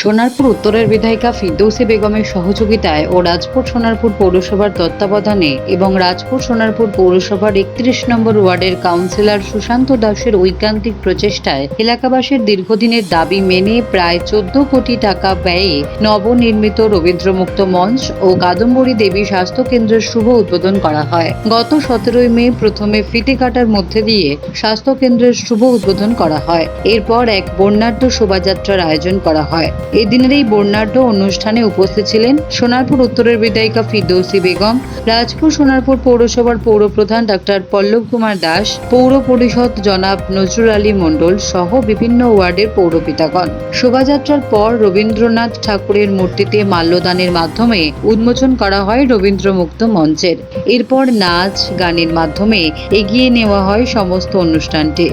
সোনারপুর উত্তরের বিধায়িকা ফিরদৌসী বেগমের সহযোগিতায় ও রাজপুর সোনারপুর পৌরসভার তত্ত্বাবধানে এবং রাজপুর সোনারপুর পৌরসভার একত্রিশ নম্বর ওয়ার্ডের কাউন্সিলর সুশান্ত দাসের ঐকান্তিক প্রচেষ্টায় এলাকাবাসীর দীর্ঘদিনের দাবি মেনে প্রায় চোদ্দ কোটি টাকা ব্যয়ে নবনির্মিত রবীন্দ্রমুক্ত মঞ্চ ও কাদম্বরী দেবী স্বাস্থ্য কেন্দ্রের শুভ উদ্বোধন করা হয়। গত সতেরোই মে প্রথমে ফিতে কাটার মধ্যে দিয়ে স্বাস্থ্য কেন্দ্রের শুভ উদ্বোধন করা হয়। এরপর এক বর্ণাঢ্য শোভাযাত্রার আয়োজন করা হয়। এদিনের এই বর্ণাঢ্য অনুষ্ঠানে উপস্থিত ছিলেন সোনারপুর উত্তরের বিধায়িকা ফিরদৌসী বেগম, রাজপুর সোনারপুর পৌরসভার পৌরপ্রধান ডাক্তার পল্লব কুমার দাস, পৌর পরিষদ জনাব নজরুল আলী মণ্ডল সহ বিভিন্ন ওয়ার্ডের পৌরপিতাগণ। শোভাযাত্রার পর রবীন্দ্রনাথ ঠাকুরের মূর্তিতে মাল্যদানের মাধ্যমে উন্মোচন করা হয় রবীন্দ্রমুক্ত মঞ্চের। এরপর নাচ, গানের মাধ্যমে এগিয়ে নেওয়া হয় সমস্ত অনুষ্ঠানটি।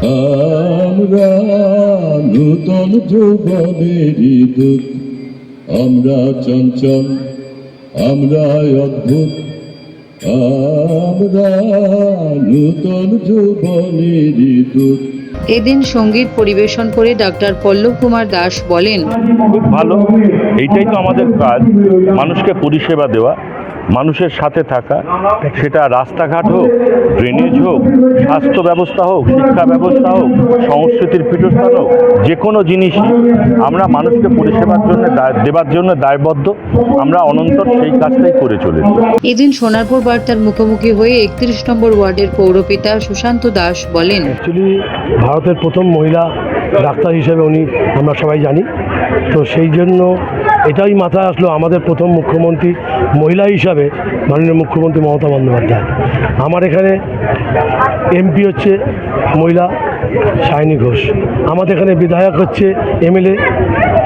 নূতন যৌবনেরই দূত আমরা চঞ্চল আমরা অদ্ভুত। আমরা নূতন যৌবনেরই দূত এদিন সংগীত পরিবেশন করে ডাক্তার পল্লব কুমার দাস বলেন খুব ভালো এইটাই তো আমাদের কাজ। মানুষকে পরিষেবা দেওয়া। মানুষের সাথে থাকা সেটা রাস্তাঘাট হোক ড্রেনেজ হোক স্বাস্থ্য ব্যবস্থা হোক শিক্ষা ব্যবস্থা হোক সংস্কৃতির পীঠস্থান হোক যে কোনো জিনিসই আমরা মানুষকে পরিষেবার জন্য দায়- দেবার জন্য দায়বদ্ধ আমরা অনন্তর সেই কাজটাই করে চলেছি। এদিন সোনারপুর বার্তার মুখোমুখি হয়ে একত্রিশ নম্বর ওয়ার্ডের পৌরপিতা সুশান্ত দাস বলেন অ্যাকচুয়ালি ভারতের প্রথম মহিলা ডাক্তার হিসেবে উনি আমরা সবাই জানি। তো সেই জন্য এটাই মাথায় আসলো আমাদের প্রথম মুখ্যমন্ত্রী, মহিলা হিসাবে মাননীয় মুখ্যমন্ত্রী মমতা বন্দ্যোপাধ্যায়। আমার এখানে এমপি হচ্ছে মহিলা সায়নী ঘোষ। আমাদের এখানে বিধায়ক হচ্ছে এমএলএ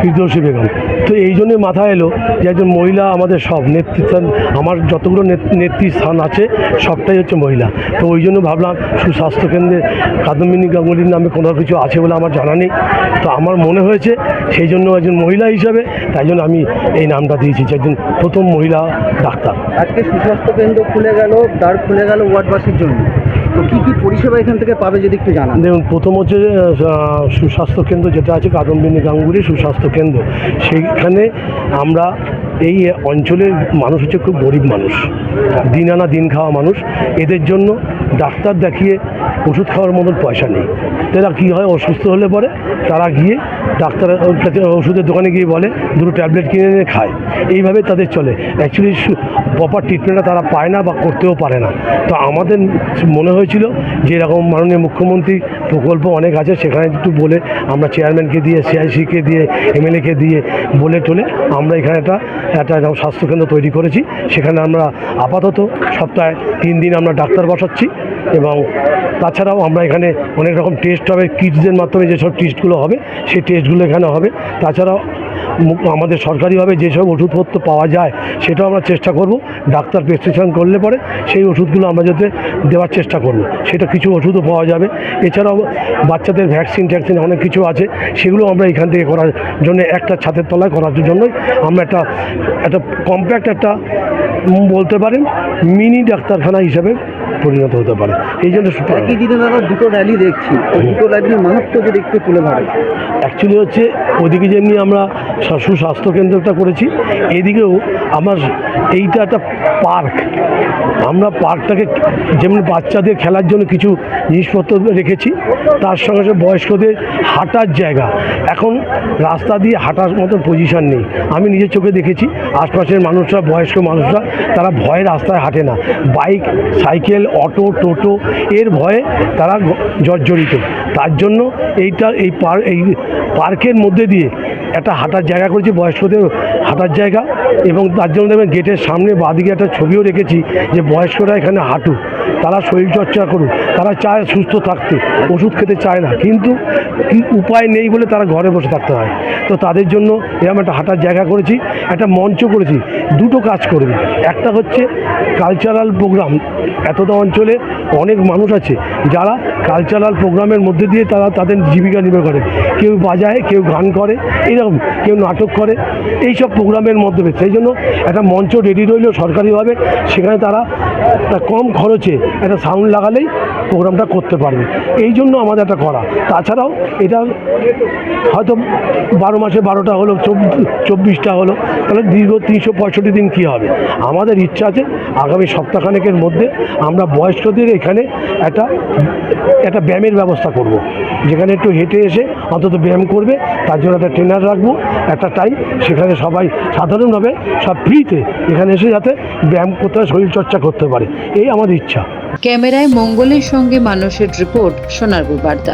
ফিরদৌসী বেগম। তো এই জন্যই মাথায় এলো যে একজন মহিলা আমাদের সব নেতৃত্ব, আমার যতগুলো নেত- নেতৃস্থান আছে, সবটাই হচ্ছে মহিলা। তো ওই জন্য ভাবলাম সুস্বাস্থ্য কেন্দ্রে কাদম্বিনী গাঙ্গুলির নামে কোনো কিছু আছে বলে আমার জানা নেই। তো আমার মনে হয়েছে সেই জন্য একজন মহিলা হিসাবে, তাই জন্য আমি এই নামটা দিয়েছি যে একজন প্রথম মহিলা ডাক্তার। আজকে সুস্বাস্থ্য কেন্দ্র খুলে গেল, দ্বার খুলে গেল ওয়ার্ডবাসীর জন্য। তো কী কী পরিষেবা এখান থেকে পাবে যদি একটু জানান? দেখুন, প্রথম হচ্ছে সুস্বাস্থ্য কেন্দ্র যেটা আছে, কাদম্বিনী গাঙ্গুলি সুস্বাস্থ্য কেন্দ্র। সেইখানে আমরা এই অঞ্চলের মানুষ হচ্ছে খুব গরিব মানুষ দিন আনা দিন খাওয়া মানুষ। এদের জন্য ডাক্তার দেখিয়ে ওষুধ খাওয়ার মতন পয়সা নেই। তারা কী হয় অসুস্থ হলে পরে তারা গিয়ে ডাক্তারের কাছে ওষুধের দোকানে গিয়ে বলে, দুটো ট্যাবলেট কিনে এনে খায়। এইভাবে তাদের চলে। অ্যাকচুয়ালি প্রপার ট্রিটমেন্টটা তারা পায় না বা করতেও পারে না। তো আমাদের মনে হয়েছিল যে এরকম মাননীয় মুখ্যমন্ত্রী প্রকল্প অনেক আছে, সেখানে একটু বলে আমরা চেয়ারম্যানকে দিয়ে সিআইসিকে দিয়ে এমএলএকে দিয়ে বলে টোলে আমরা এখানে একটা একটা স্বাস্থ্যকেন্দ্র তৈরি করেছি, সেখানে আমরা আপাতত সপ্তাহে তিন দিন আমরা ডাক্তার বসাচ্ছি। এবং তাছাড়াও আমরা এখানে অনেক রকম টেস্ট হবে। কিটসদের মাধ্যমে যেসব টেস্টগুলো হবে, সেই টেস্টগুলো এখানে হবে। তাছাড়াও আমাদের সরকারিভাবে যেসব ওষুধপত্র পাওয়া যায়, সেটাও আমরা চেষ্টা করব। ডাক্তার প্রেসক্রিপশন করলে পরে সেই ওষুধগুলো আমরা যাতে দেওয়ার চেষ্টা করব। সেটা কিছু ওষুধও পাওয়া যাবে। এছাড়াও বাচ্চাদের ভ্যাকসিন ট্যাকসিন অনেক কিছু আছে, সেগুলো আমরা এখান থেকে করার জন্য একটা ছাদের তলায় করার জন্যই আমরা একটা একটা কম্প্যাক্ট একটা বলতে পারেন মিনি ডাক্তারখানা হিসাবে পরিণত হতে পারে। এই জন্য একই দিনে দাদা দুটো র্যালি দেখছি। দুটো র্যালির মাহাত্ম দেখতে তুলে ধরে। অ্যাকচুয়ালি হচ্ছে ওদিকে যেমনি আমরা সুস্বাস্থ্য কেন্দ্রটা করেছি এদিকেও আমার এইটা একটা পার্ক। আমরা পার্কটাকে যেমন বাচ্চাদের খেলার জন্য কিছু জিনিসপত্র রেখেছি, তার সঙ্গে সঙ্গে বয়স্কদের হাঁটার জায়গা। এখন রাস্তা দিয়ে হাঁটার মতো পজিশন নেই। আমি নিজের চোখে দেখেছি, আশপাশের মানুষরা, বয়স্ক মানুষরা, তারা ভয়ে রাস্তায় হাঁটে না। বাইক, সাইকেল, অটো, টোটো, এর ভয়ে তারা জর্জরিত। তার জন্য এইটা, এই পার্ক এই পার্কের মধ্যে দিয়ে একটা হাঁটার জায়গা করেছি, বয়স্কদের হাঁটার জায়গা এবং তার জন্য দেখবেন গেটের সামনে বাদিকে একটা ছবিও রেখেছি যে বয়স্করা এখানে হাঁটুক। তারা শরীরচর্চা করুক, তারা চায় সুস্থ থাকতে, ওষুধ খেতে চায় না। কিন্তু কি উপায় নেই বলে তারা ঘরে বসে থাকতে হয়। তো তাদের জন্য এরকম একটা হাঁটার জায়গা করেছি, একটা মঞ্চ করেছি, দুটো কাজ করবে একটা হচ্ছে কালচারাল প্রোগ্রাম এতটা অঞ্চলে অনেক মানুষ আছে যারা কালচারাল প্রোগ্রামের মধ্যে দিয়ে তারা তাদের জীবিকা নির্বাহ করে। কেউ বাজায়, কেউ গান করে, এরকম কেউ নাটক করে এই সব প্রোগ্রামের মধ্যে। সেই জন্য একটা মঞ্চ রেডি রইল সরকারিভাবে। সেখানে তারা কম খরচে একটা সাউন্ড লাগালেই প্রোগ্রামটা করতে পারবে। এই জন্য আমাদের একটা করা। তাছাড়াও এটা হয়তো বারো মাসে বারোটা হলো চব্বিশটা হলো, তাহলে দীর্ঘ তিনশো পঁয়ষট্টি দিন কী হবে? আমাদের ইচ্ছা আছে আগামী সপ্তাহখানেকের মধ্যে আমরা বয়স্কদের এখানে একটা একটা ব্যায়ামের ব্যবস্থা করব। যেখানে একটু হেঁটে এসে অন্তত ব্যায়াম করবে, তার জন্য একটা ট্রেনার রাখব, একটা টাইম সেখানে সবাই সাধারণভাবে সব ফ্রিতে এখানে এসে যাতে ব্যায়াম করতে, শরীরচর্চা করতে পারে। এই আমাদের ইচ্ছা। ক্যামেরায় মঙ্গলের সঙ্গে মানুষের রিপোর্ট সোনারপুর বার্তা